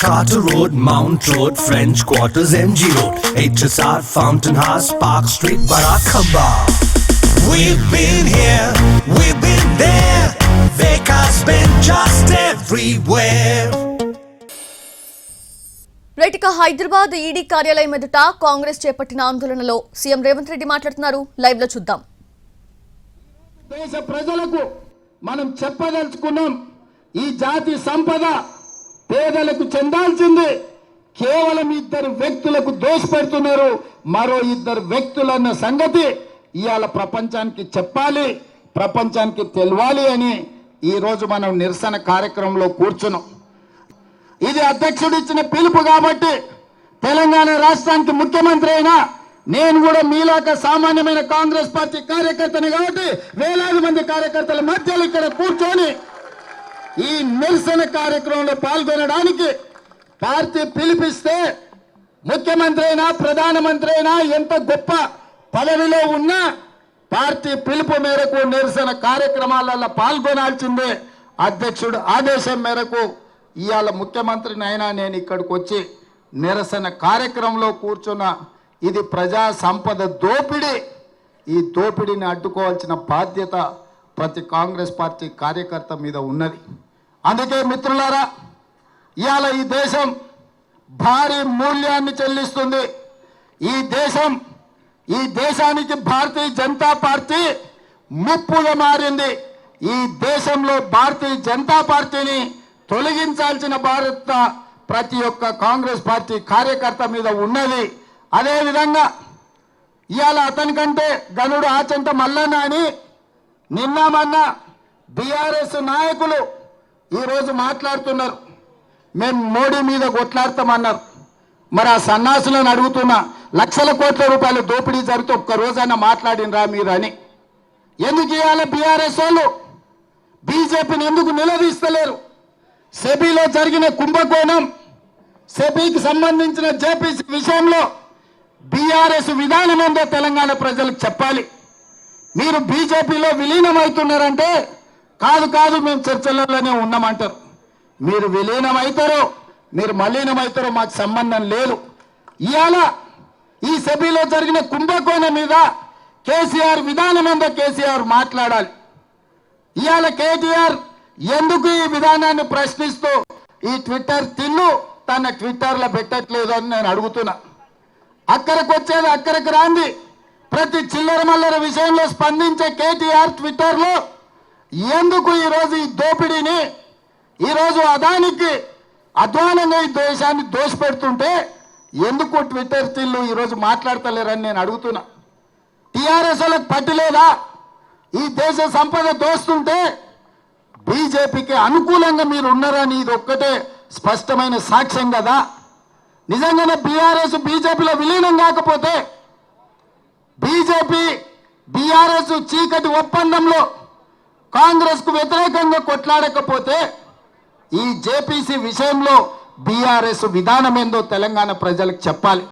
Charter Road, Mount Road, French Quarters, MG Road, HSR, Fountain House, Park Street, Barackamba. We've been here, we've been there. Vekas been just everywhere. Right Hyderabad ED కార్యాలయం ఎదుట కాంగ్రెస్ చేపట్టిన ఆందోళనలో CM Revanth Reddy మాట్లాడుతున్నారు లైవ్లో చూద్దాం దేశ ప్రజలకు మనం చెప్పదలుచుకున్నాం ఈ జాతి సంపద పేదలకు చెందాల్సింది. కేవలం ఇద్దరు వ్యక్తులకు దోషపెడుతున్నారు. మరో ఇద్దరు వ్యక్తులన్న సంగతి ఇవాళ ప్రపంచానికి చెప్పాలి ప్రపంచానికి తెలవాలి అని ఈ రోజు మనం నిరసన కార్యక్రమంలో కూర్చున్నాం. ఇది అధ్యక్షుడు ఇచ్చిన పిలుపు కాబట్టి తెలంగాణ రాష్ట్రానికి ముఖ్యమంత్రి అయినా నేను కూడా మీలాక సామాన్యమైన కాంగ్రెస్ పార్టీ కార్యకర్తని కాబట్టి వేలాది మంది కార్యకర్తల మధ్యలో ఇక్కడ కూర్చొని ఈ నిరసన కార్యక్రమంలో పాల్గొనడానికి పార్టీ పిలిపిస్తే ముఖ్యమంత్రి అయినా ప్రధానమంత్రి అయినా ఎంత గొప్ప పదవిలో ఉన్నా పార్టీ పిలుపు మేరకు నిరసన కార్యక్రమాలలో పాల్గొనాల్సిందే. అధ్యక్షుడు ఆదేశం మేరకు ఇవాళ ముఖ్యమంత్రిని అయినా నేను ఇక్కడికి వచ్చి నిరసన కార్యక్రమంలో కూర్చున్న ఇది ప్రజా సంపద దోపిడీ. ఈ దోపిడీని అడ్డుకోవాల్సిన బాధ్యత ప్రతి కాంగ్రెస్ పార్టీ కార్యకర్త మీద ఉన్నది. అందుకే మిత్రులారా ఇవాళ ఈ దేశం భారీ మూల్యాన్ని చెల్లిస్తుంది. ఈ దేశం ఈ దేశానికి భారతీయ జనతా పార్టీ ముప్పుగా మారింది. ఈ దేశంలో భారతీయ జనతా పార్టీని తొలగించాల్సిన భారత ప్రతి ఒక్క కాంగ్రెస్ పార్టీ కార్యకర్త మీద ఉన్నది. అదేవిధంగా ఇవాళ అతనికంటే గనుడు ఆచంట మల్లన్న అని నిన్న మొన్న బీఆర్ఎస్ నాయకులు ఈరోజు మాట్లాడుతున్నారు. మేము మోడీ మీద కొట్లాడతామన్నారు. మరి ఆ సన్నాసులను అడుగుతున్న లక్షల కోట్ల రూపాయలు దోపిడీ జరిగితే ఒక్క రోజైనా మాట్లాడినరా మీరు అని. ఎందుకు ఇవాళ బీఆర్ఎస్ వాళ్ళు? బీజేపీని ఎందుకు నిలదీస్తలేరు? సెబీలో జరిగిన కుంభకోణం సెబీకి సంబంధించిన జేపీసీ విషయంలో బీఆర్ఎస్ విధానం ఉందో తెలంగాణ ప్రజలకు చెప్పాలి. మీరు బీజేపీలో విలీనమవుతున్నారంటే కాదు కాదు మేము చర్చలలోనే ఉన్నామంటారు. మీరు విలీనమవుతారో మీరు మలీనమవుతారో మాకు సంబంధం లేదు. ఇవాళ ఈ సభలో జరిగిన కుంభకోణం మీద కేసీఆర్ విధానం మీద కేసీఆర్ మాట్లాడాలి. ఇవాళ కేటీఆర్ ఎందుకు ఈ విధానాన్ని ప్రశ్నిస్తూ ఈ ట్విట్టర్ తిన్ను తన ట్విట్టర్లో పెట్టట్లేదు అని నేను అడుగుతున్నా. అక్కడికి వచ్చేది అక్కడికి రాంది. ప్రతి చిల్లర మల్లర విషయంలో స్పందించే కేటీఆర్ ట్విట్టర్లో ఎందుకు ఈరోజు ఈ దోపిడీని ఈరోజు అదానికి అధ్వానంగా ఈ దేశాన్ని దోషపెడుతుంటే ఎందుకు ట్విట్టర్ తిల్లు ఈరోజు మాట్లాడతలేరని నేను అడుగుతున్నా. టీఆర్ఎస్ వాళ్ళకి పట్టలేదా? ఈ దేశ సంపద దోస్తుంటే బీజేపీకి అనుకూలంగా మీరు ఉన్నారని ఇది ఒక్కటే స్పష్టమైన సాక్ష్యం కదా. నిజంగానే బీఆర్ఎస్ బీజేపీలో విలీనం కాకపోతే బీజేపీ బీఆర్ఎస్ చీకటి ఒప్పందంలో కాంగ్రెస్కు వ్యతిరేకంగా కొట్లాడకపోతే ఈ జేపీసీ విషయంలో బీఆర్ఎస్ విధానం ఏందో తెలంగాణ ప్రజలకు చెప్పాలి.